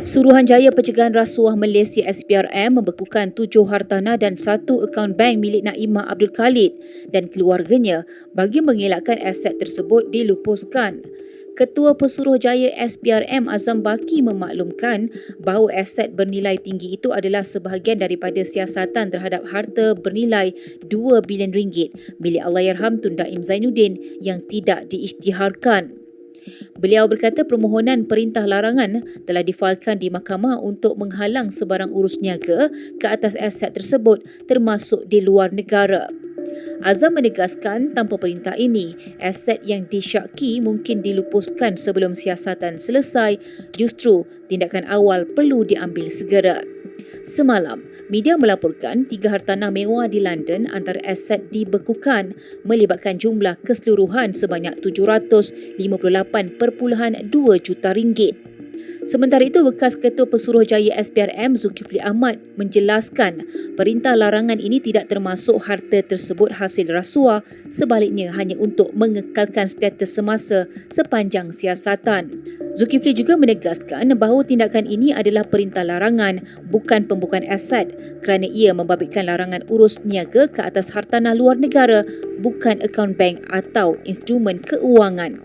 Suruhanjaya Pencegahan Rasuah Malaysia SPRM membekukan tujuh hartanah dan satu akaun bank milik Naimah Abdul Khalid dan keluarganya bagi mengelakkan aset tersebut dilupuskan. Ketua Pesuruhjaya SPRM Azam Baki memaklumkan bahawa aset bernilai tinggi itu adalah sebahagian daripada siasatan terhadap harta bernilai 2 bilion ringgit milik Allahyarham Tun Daim Zainuddin yang tidak diisytiharkan. Beliau berkata permohonan perintah larangan telah difalkan di mahkamah untuk menghalang sebarang urus niaga ke atas aset tersebut termasuk di luar negara. Azam menegaskan tanpa perintah ini, aset yang disyaki mungkin dilupuskan sebelum siasatan selesai, justru tindakan awal perlu diambil segera. Semalam, media melaporkan tiga hartanah mewah di London antara aset dibekukan melibatkan jumlah keseluruhan sebanyak 758.2 juta ringgit. Sementara itu, bekas Ketua Pesuruhjaya SPRM Zulkifli Ahmad menjelaskan perintah larangan ini tidak termasuk harta tersebut hasil rasuah sebaliknya hanya untuk mengekalkan status semasa sepanjang siasatan. Zulkifli juga menegaskan bahawa tindakan ini adalah perintah larangan bukan pembukaan aset kerana ia membabitkan larangan urus niaga ke atas hartanah luar negara bukan akaun bank atau instrumen keuangan.